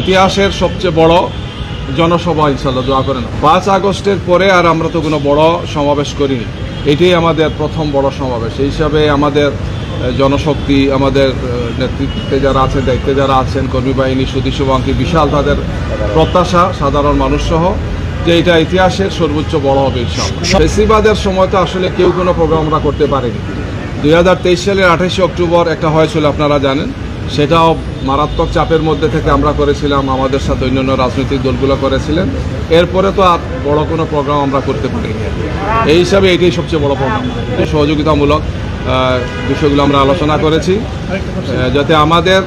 ইতিহাসের সবচেয়ে বড় জনসভা ইনশাল্লাহ দোয়া করেন। পাঁচ আগস্টের পরে আর আমরা তো কোনো বড় সমাবেশ করিনি। এটাই আমাদের প্রথম বড় সমাবেশ। এই হিসাবে আমাদের জনশক্তি, আমাদের নেতৃত্বে যারা আছেন, দায়িত্বে যারা আছেন, কর্মী বাহিনী সুদী শুভাঙ্কি বিশাল তাদের প্রত্যাশা, সাধারণ মানুষ সহ যে এটা ইতিহাসের সর্বোচ্চ বড় হবে ফেসিবাদের সময় তো আসলে কেউ কোনো প্রোগ্রাম আমরা করতে পারিনি। দুই হাজার তেইশ সালের আঠাশে অক্টোবর একটা হয়েছিল, আপনারা জানেন। সেটাও মারাত্মক চাপের মধ্যে থেকে আমরা করেছিলাম, আমাদের সাথে অন্যান্য রাজনৈতিক দলগুলো করেছিলেন। এরপরে তো আর বড় কোনো প্রোগ্রাম আমরা করতে পারিনি। এই হিসাবে এটাই সবচেয়ে বড় প্রোগ্রাম সহযোগিতামূলক বিষয়গুলো আমরা আলোচনা করেছি। যাতে আমাদের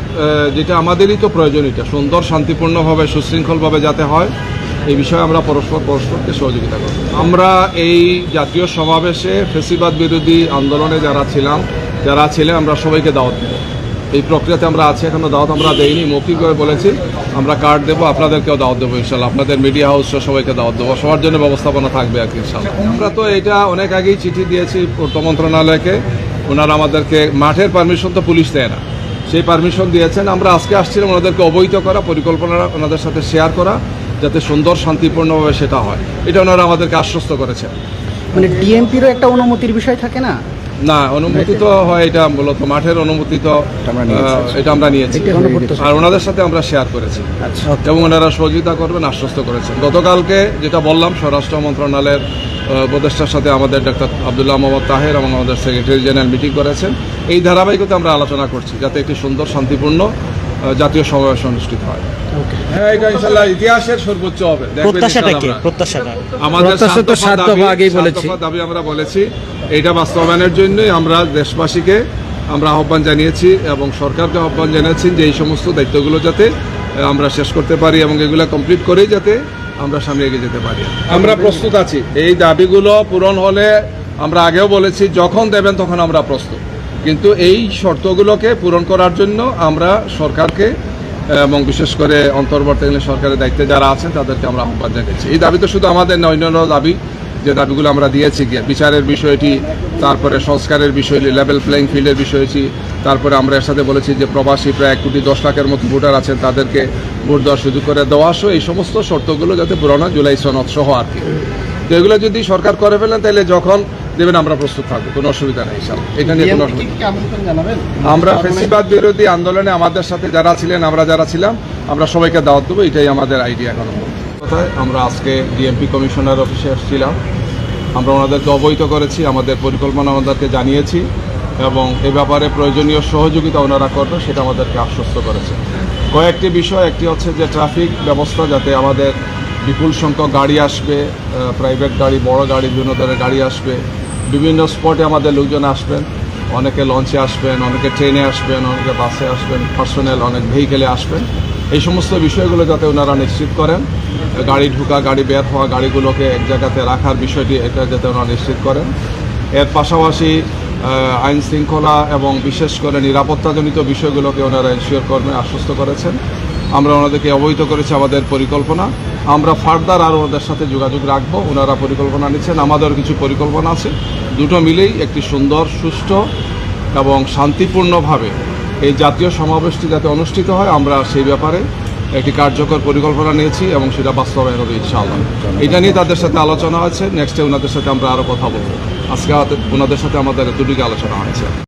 যেটা আমাদেরই তো প্রয়োজন এটা সুন্দর, শান্তিপূর্ণভাবে, সুশৃঙ্খলভাবে যাতে হয়, এই বিষয়ে আমরা পরস্পর পরস্পরকে সহযোগিতা করব। আমরা এই জাতীয় সমাবেশে ফেসিবাদ বিরোধী আন্দোলনে যারা ছিলাম, যারা ছিলেন আমরা সবাইকে দাওয়াত দেব। এই প্রক্রিয়াতে আমরা আছি, এখনও দাওয়াত আমরা দেইনি। মৌখিকভাবে বলেছি, আমরা কার্ড দেবো, আপনাদেরকেও দাওয়াত দেবো ইনশাল্লাহ আপনাদের মিডিয়া হাউস সবাইকে দাওয়াত দেবো। সবার জন্য ব্যবস্থাপনা থাকবে আর কি ইনশাল্লাহ আমরা তো এটা অনেক আগেই চিঠি দিয়েছি পূর্ত মন্ত্রণালয়কে। ওনারা আমাদেরকে, মাঠের পারমিশন তো পুলিশ দেয় না। সেই পারমিশন দিয়েছেন। আমরা আজকে আসছিলাম ওনাদেরকে অবহিত করা পরিকল্পনা ওনাদের সাথে শেয়ার করা, যাতে সুন্দর, শান্তিপূর্ণভাবে সেটা হয়। এটা ওনারা আমাদেরকে আশ্বস্ত করেছেন। মানে ডিএমপিরও একটা অনুমতির বিষয় থাকে না? না অনুমতি তো হয় এটা মূলত মাঠের অনুমতি তো এটা আমরা নিয়েছি। আর ওনাদের সাথে আমরা শেয়ার করেছি। আচ্ছা। এবং ওনারা সহযোগিতা করবেন আশ্বস্ত করেছেন। গতকালকে যেটা বললাম স্বরাষ্ট্র মন্ত্রণালয়ের উপদেষ্টার সাথে আমাদের ডক্টর আবদুল্লাহ মোহাম্মদ তাহের এবং আমাদের সেক্রেটারি জেনারেল মিটিং করেছেন। এই ধারাবাহিকতা আমরা আলোচনা করছি যাতে একটি সুন্দর শান্তিপূর্ণ জাতীয় সমাবেশ অনুষ্ঠিত হয়। হ্যাঁ এটা ইনশাল্লাহ ইতিহাসের সর্বোচ্চ হবে। দেখবেন প্রত্যাশাটা কি? প্রত্যাশাটা। আমাদের সাত সাত দফা দফা আগেই বলেছি। দাবি আমরা বলেছি এটা বাস্তবায়নের জন্যই আমরা দেশবাসীকে আমরা আহ্বান জানিয়েছি এবং সরকারকে আহ্বান জানিয়েছি যে এই সমস্ত দায়িত্বগুলো যাতে আমরা শেষ করতে পারি এবং এগুলো কমপ্লিট করেই যাতে আমরা সামনে এগিয়ে যেতে পারি। আমরা প্রস্তুত আছি। এই দাবিগুলো পূরণ হলে আমরা আগেও বলেছি, যখন দেবেন তখন আমরা প্রস্তুত। কিন্তু এই শর্তগুলোকে পূরণ করার জন্য আমরা সরকারকে এবং বিশেষ করে অন্তর্বর্তীকালীন সরকারের দায়িত্বে যারা আছেন তাদেরকে আমরা আহ্বান জানিয়েছি। এই দাবি তো শুধু আমাদের নয়, অন্যান্য দাবি যে দাবিগুলো আমরা দিয়েছি বিচারের বিষয়টি, তারপরে সংস্কারের বিষয়টি লেভেল প্লেইং ফিল্ডের বিষয়টি তারপরে আমরা এর সাথে বলেছি যে প্রবাসী প্রায় এক কোটি দশ লাখের মতো ভোটার আছেন, তাদেরকে ভোট দেওয়ার সুযোগ করে দেওয়া সহ, এই সমস্ত শর্তগুলো যাতে পুরোনো জুলাই সনদ সহ আর কি। তো এগুলো যদি সরকার করে ফেলেন, তাহলে যখন দেবেন, আমরা প্রস্তুত থাকব, কোনো অসুবিধা নেই স্যার এখানে কোনো অসুবিধা আমরা ফেসিবাদ বিরোধী আন্দোলনে আমাদের সাথে যারা ছিলেন, আমরা যারা ছিলাম, আমরা সবাইকে দাওয়াত দেবো, এটাই আমাদের আইডিয়া এখন। কথায় আমরা আজকে ডিএমপি কমিশনার অফিসে এসেছিলাম আমরা ওনাদেরকে অবহিত করেছি, আমাদের পরিকল্পনা ওনাদেরকে জানিয়েছি এবং এ ব্যাপারে প্রয়োজনীয় সহযোগিতা ওনারা করবে সেটা আমাদেরকে আশ্বস্ত করেছে। কয়েকটি বিষয়, একটি হচ্ছে যে ট্রাফিক ব্যবস্থা যাতে আমাদের বিপুল সংখ্যক গাড়ি আসবে প্রাইভেট গাড়ি, বড় গাড়ি বিভিন্ন ধরনের গাড়ি আসবে, বিভিন্ন স্পটে আমাদের লোকজন আসবেন, অনেকে লঞ্চে আসবেন, অনেকে ট্রেনে আসবেন, অনেকে বাসে আসবেন, পার্সোনাল অনেক ভেহিকেলে আসবেন। এই সমস্ত বিষয়গুলো যাতে ওনারা নিশ্চিত করেন। গাড়ি ঢুকা, গাড়ি বের হওয়া, গাড়িগুলোকে এক জায়গাতে রাখার বিষয়টি এটা যাতে ওনারা নিশ্চিত করেন। এর পাশাপাশি আইন শৃঙ্খলা এবং বিশেষ করে নিরাপত্তাজনিত বিষয়গুলোকে ওনারা এনশিওর করবেন আশ্বস্ত করেছেন। আমরা ওনাদেরকে অবহিত করেছি আমাদের পরিকল্পনা। আমরা ফার্দার আর ওনাদের সাথে যোগাযোগ রাখব, ওনারা পরিকল্পনা নিচ্ছেন আমাদের কিছু পরিকল্পনা আছে। দুটো মিলেই একটি সুন্দর, সুষ্ঠু এবং শান্তিপূর্ণভাবে এই জাতীয় সমাবেশটি যাতে অনুষ্ঠিত হয়, আমরা সেই ব্যাপারে একটি কার্যকর পরিকল্পনা নিয়েছি এবং সেটা বাস্তবায়ন হবে ইনশাআল্লাহ। এটা নিয়ে তাদের সাথে আলোচনা হয়েছে নেক্সটে ওনাদের সাথে আমরা আরও কথা বলব। আজকে ওনাদের সাথে আমাদের দুটিকে আলোচনা হয়েছে।